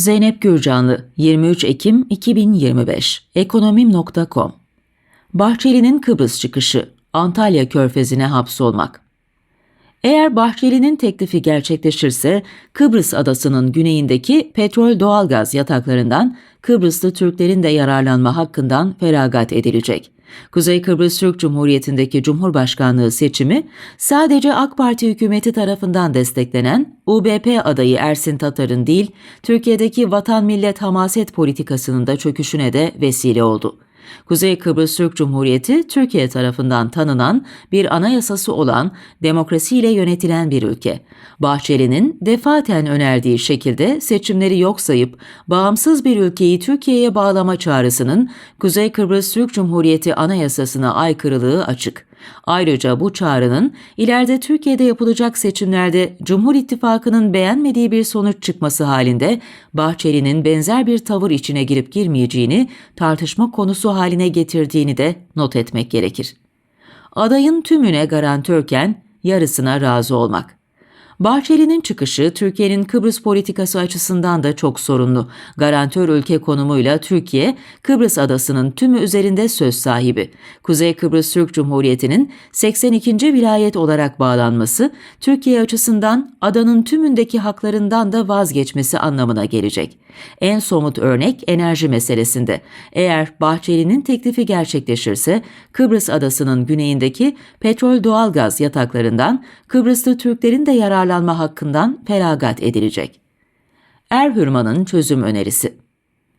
Zeynep Gürcanlı 23 Ekim 2025 Ekonomim.com Bahçeli'nin Kıbrıs çıkışı Antalya Körfezi'ne hapsolmak eğer Bahçeli'nin teklifi gerçekleşirse Kıbrıs adasının güneyindeki petrol doğalgaz yataklarından Kıbrıslı Türklerin de yararlanma hakkından feragat edilecek. Kuzey Kıbrıs Türk Cumhuriyeti'ndeki Cumhurbaşkanlığı seçimi sadece AK Parti hükümeti tarafından desteklenen UBP adayı Ersin Tatar'ın değil, Türkiye'deki vatan millet hamaset politikasının da çöküşüne de vesile oldu. Kuzey Kıbrıs Türk Cumhuriyeti Türkiye tarafından tanınan bir anayasası olan demokrasiyle yönetilen bir ülke. Bahçeli'nin defaten önerdiği şekilde seçimleri yok sayıp bağımsız bir ülkeyi Türkiye'ye bağlama çağrısının Kuzey Kıbrıs Türk Cumhuriyeti anayasasına aykırılığı açık. Ayrıca bu çağrının ileride Türkiye'de yapılacak seçimlerde Cumhur İttifakı'nın beğenmediği bir sonuç çıkması halinde Bahçeli'nin benzer bir tavır içine girip girmeyeceğini tartışma konusu haline getirdiğini de not etmek gerekir. Adayın tümüne garantörken yarısına razı olmak. Bahçeli'nin çıkışı Türkiye'nin Kıbrıs politikası açısından da çok sorunlu. Garantör ülke konumuyla Türkiye, Kıbrıs adasının tümü üzerinde söz sahibi. Kuzey Kıbrıs Türk Cumhuriyeti'nin 82. vilayet olarak bağlanması, Türkiye açısından adanın tümündeki haklarından da vazgeçmesi anlamına gelecek. En somut örnek enerji meselesinde. Eğer Bahçeli'nin teklifi gerçekleşirse, Kıbrıs adasının güneyindeki petrol doğalgaz yataklarından Kıbrıslı Türklerin de yararlanması yararlanma hakkından feragat edilecek. Erhürman'ın çözüm önerisi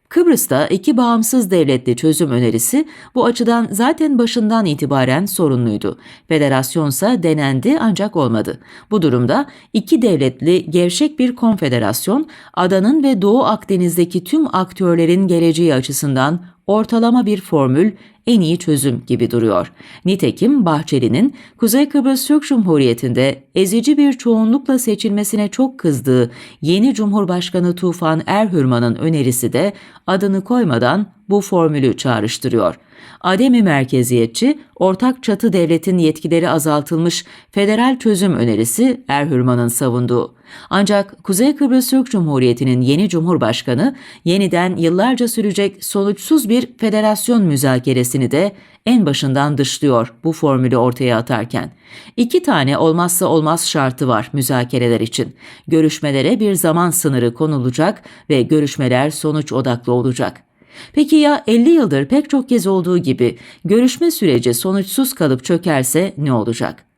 Kıbrıs'ta iki bağımsız devletli çözüm önerisi bu açıdan zaten başından itibaren sorunluydu. Federasyonsa denendi ancak olmadı. Bu durumda iki devletli gevşek bir konfederasyon adanın ve Doğu Akdeniz'deki tüm aktörlerin geleceği açısından ortalama bir formül en iyi çözüm gibi duruyor. Nitekim Bahçeli'nin Kuzey Kıbrıs Türk Cumhuriyeti'nde ezici bir çoğunlukla seçilmesine çok kızdığı yeni Cumhurbaşkanı Tufan Erhürman'ın önerisi de adını koymadan bu formülü çağrıştırıyor. Ademi merkeziyetçi, ortak çatı devletin yetkileri azaltılmış federal çözüm önerisi Erhürman'ın savunduğu. Ancak Kuzey Kıbrıs Türk Cumhuriyeti'nin yeni cumhurbaşkanı yeniden yıllarca sürecek sonuçsuz bir federasyon müzakeresini de en başından dışlıyor bu formülü ortaya atarken. İki tane olmazsa olmaz şartı var müzakereler için. Görüşmelere bir zaman sınırı konulacak ve görüşmeler sonuç odaklı olacak. Peki ya 50 yıldır pek çok kez olduğu gibi görüşme süreci sonuçsuz kalıp çökerse ne olacak?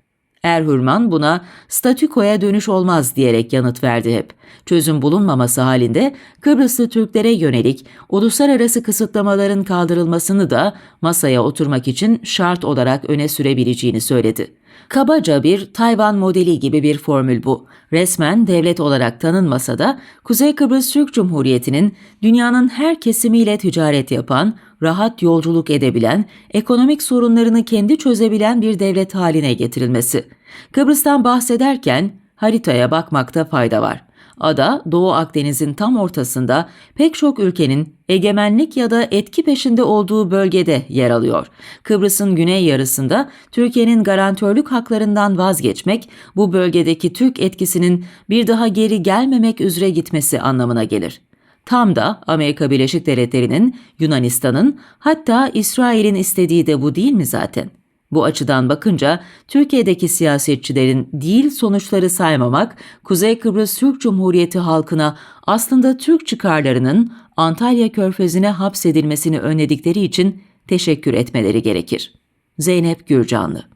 Erhürman buna statükoya dönüş olmaz diyerek yanıt verdi hep. Çözüm bulunmaması halinde Kıbrıslı Türklere yönelik uluslararası kısıtlamaların kaldırılmasını da masaya oturmak için şart olarak öne sürebileceğini söyledi. Kabaca bir Tayvan modeli gibi bir formül bu. Resmen devlet olarak tanınmasa da Kuzey Kıbrıs Türk Cumhuriyeti'nin dünyanın her kesimiyle ticaret yapan, rahat yolculuk edebilen, ekonomik sorunlarını kendi çözebilen bir devlet haline getirilmesi. Kıbrıs'tan bahsederken haritaya bakmakta fayda var. Ada Doğu Akdeniz'in tam ortasında pek çok ülkenin egemenlik ya da etki peşinde olduğu bölgede yer alıyor. Kıbrıs'ın güney yarısında Türkiye'nin garantörlük haklarından vazgeçmek bu bölgedeki Türk etkisinin bir daha geri gelmemek üzere gitmesi anlamına gelir. Tam da Amerika Birleşik Devletleri'nin, Yunanistan'ın hatta İsrail'in istediği de bu değil mi zaten? Bu açıdan bakınca Türkiye'deki siyasetçilerin değil sonuçları saymamak, Kuzey Kıbrıs Türk Cumhuriyeti halkına aslında Türk çıkarlarının Antalya Körfezi'ne hapsedilmesini önledikleri için teşekkür etmeleri gerekir. Zeynep Gürcanlı